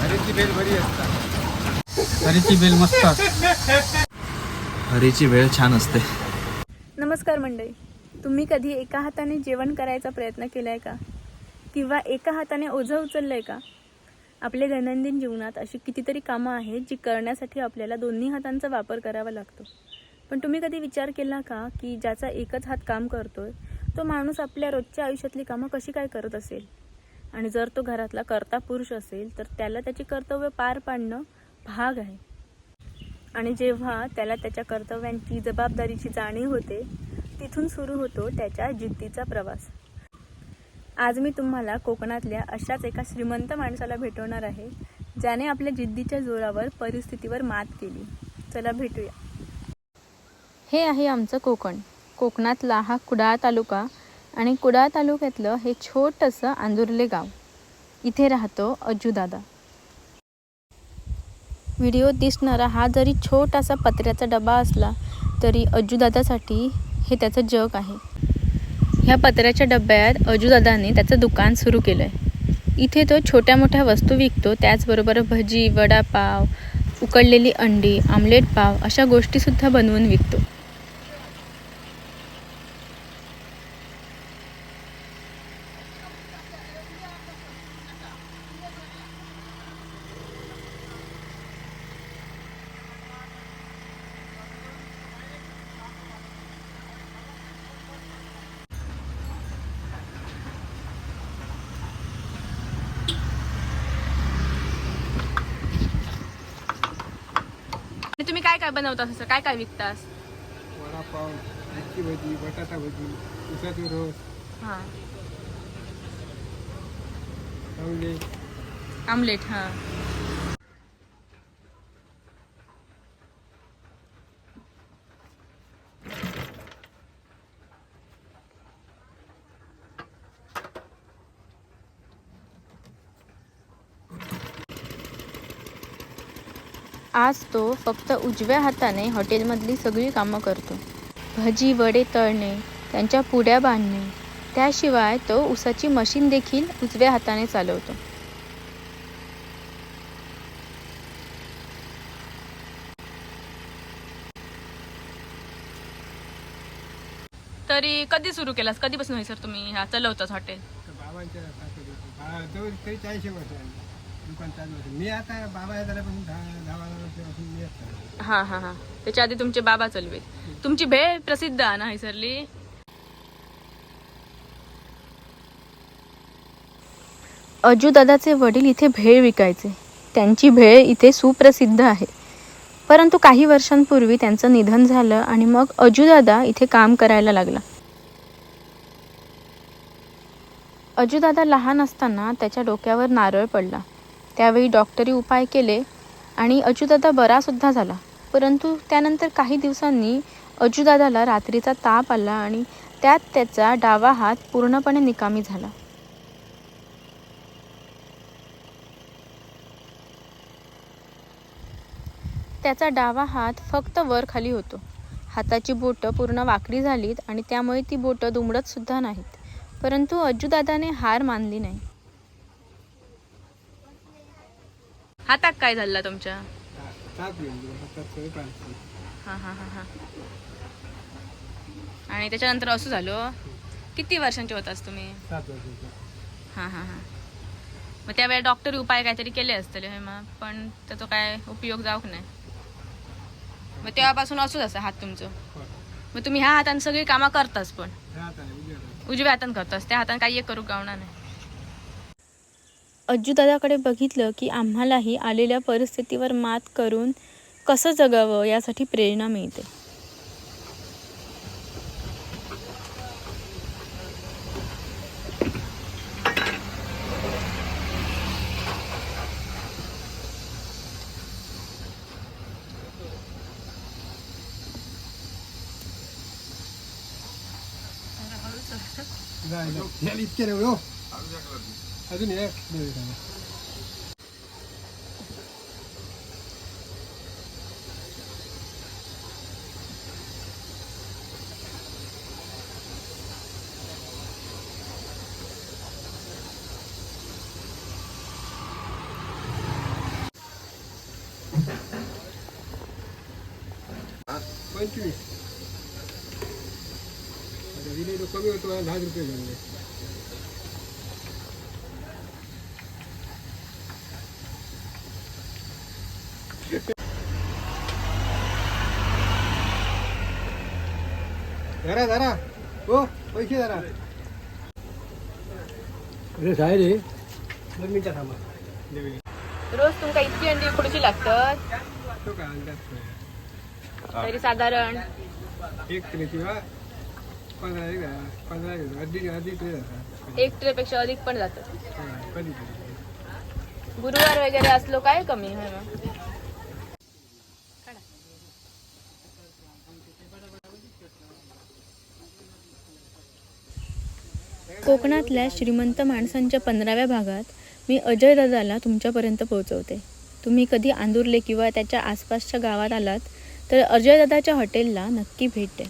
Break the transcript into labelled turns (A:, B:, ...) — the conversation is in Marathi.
A: हरीची बेल बरी असतात हरीची बेल मस्त असते.
B: हरीची वेळ छान असते.
C: नमस्कार मंडळी. तुम्ही कधी एका हाताने जेवण करायचा प्रयत्न केला आहे का? किंवा एका हाताने ओझं उचललं आहे का? आपल्या दैनंदिन जीवनात अशी कितीतरी कामं आहेत जी करण्यासाठी आपल्याला दोन्ही हातांचा वापर करावा लागतो. पण तुम्ही कधी विचार केला का की ज्याचा एकच हात काम करतोय तो माणूस आपल्या रोजच्या आयुष्यातली कामं कशी काय करत असेल? आणि जर तो घरातला कर्ता पुरुष असेल तर त्याला त्याची कर्तव्य पार पाडणं भाग आहे. आणि जेव्हा त्याला त्याच्या कर्तव्यांची जबाबदारीची जाणीव होते तिथून सुरू होतो त्याच्या जिद्दीचा प्रवास. आज मी तुम्हाला कोकणातल्या अशाच एका श्रीमंत माणसाला भेटवणार आहे ज्याने आपल्या जिद्दीच्या जोरावर परिस्थितीवर मात केली. चला भेटूया. हे आहे आमचं कोकण. कोकणातला हा कुडाळ तालुका आणि कुडाळ तालुक्यातलं हे छोटंसं आंदुर्ले गाव. इथे राहतो अज्जूदादा व्हिडिओ दिसणारा हा जरी छोटासा पत्र्याचा डबा असला तरी अज्जूदादासाठी हे त्याचं जग आहे. ह्या पत्र्याच्या डब्यात अजूदादाने त्याचं दुकान सुरू केलं आहे इथे तो छोट्या मोठ्या वस्तू विकतो त्याचबरोबर भजी वडापाव उकडलेली अंडी आमलेट पाव अशा गोष्टीसुद्धा बनवून विकतो. आणि तुम्ही काय काय बनवतास असं? काय काय विकतास
A: वडापाव मिरची भजी बटाटा भजी उसाची रोस
C: हां.
A: आमले
C: आमलेट हां. आज तो फक्त उजव्या हाताने हॉटेलमधली सगळी कामं करतो. भजी वडे तळणे त्यांच्या पुड्या बांधणे त्याशिवाय तो उसाची मशीन देखील उजव्या हाताने चालवतो. तरी कधी सुरू केलास? कधीपासून सर तुम्ही? ह्या चालवताच हॉटेल.
A: तर बाबांच्या सासू बा जवळ तरी चाळीसशे वर्ष झाली. दुकान चालू होतं. मी आता बाबा झाल्यापासून दहा दहा बारा वर्षापासून मी असतो
C: हां हां हां. त्याच्या आधी तुमचे बाबा चालवेत तुमची भेळ प्रसिद्ध आहे ना हैसरली? अजूदादाचे वडील इथे भेळ विकायचे. त्यांची भेळ इथे सुप्रसिद्ध आहे. परंतु काही वर्षांपूर्वी त्यांचं निधन झालं आणि मग अजूदादा इथे काम करायला लागला. अजूदादा लहान असताना त्याच्या डोक्यावर नारळ पडला. त्यावेळी डॉक्टरी उपाय केले आणि अजूदादा बरासुद्धा झाला. परंतु त्यानंतर काही दिवसांनी अजूदादाला रात्रीचा ताप आला आणि त्यात त्याचा डावा हात पूर्णपणे निकामी झाला. त्याचा डावा हात फक्त वर खाली होतो. हाताची बोटं पूर्ण वाकडी झालीत आणि त्यामुळे ती बोटं दुमडत सुद्धा नाहीत. परंतु अज्जूदादाने हार मानली नाही. हातात काय झालं तुमच्या? हां हां हां हां. आणि त्याच्यानंतर असं झालं? किती वर्षांचे होतास तुम्ही? हां हां हां. मग त्यावेळेला डॉक्टर उपाय काहीतरी केले असतले हे मग पण त्याचा काय उपयोग जाऊक नाही. मग तेव्हापासून असूच असं हात तुमचं. मग तुम्ही ह्या हातानं सगळी कामं करतास पण.
A: उजव्या हातान
C: करतास. त्या हातानं काही एक करू गावणार नाही? अज्जूदादाकडे बघितलं की आम्हालाही आलेल्या परिस्थितीवर मात करून कसं जगावं यासाठी प्रेरणा मिळते.
A: जाय, इतके அது நேரம் पंचवीस आता दिली कमी होतो दहा रुपये घेऊन धरा धरा हो पैसे धरा अरे साहेब रे दोन मिनिटं थांबा.
C: रोज तुमका इतकी अंडी उकडूची लागतात?
A: तो काय अंदाज
C: तरी साधारण.
A: एक किलो किंवा पंधरा एक धरा. पंधरा किलो जातात.
C: एक ट्रेपेक्षा अधिक पण जातात.
A: कधी
C: गुरुवार वगैरे असलो काय कमी होय मग कोकणातल्या श्रीमंत माणसांच्या पंधराव्या भागात मी अजय दादाला तुमच्यापर्यंत पोहोचवते. तुम्ही कधी आंदुर्ले किंवा त्याच्या आसपासच्या गावात आलात तर अजय दादाच्या हॉटेलला नक्की भेट द्या.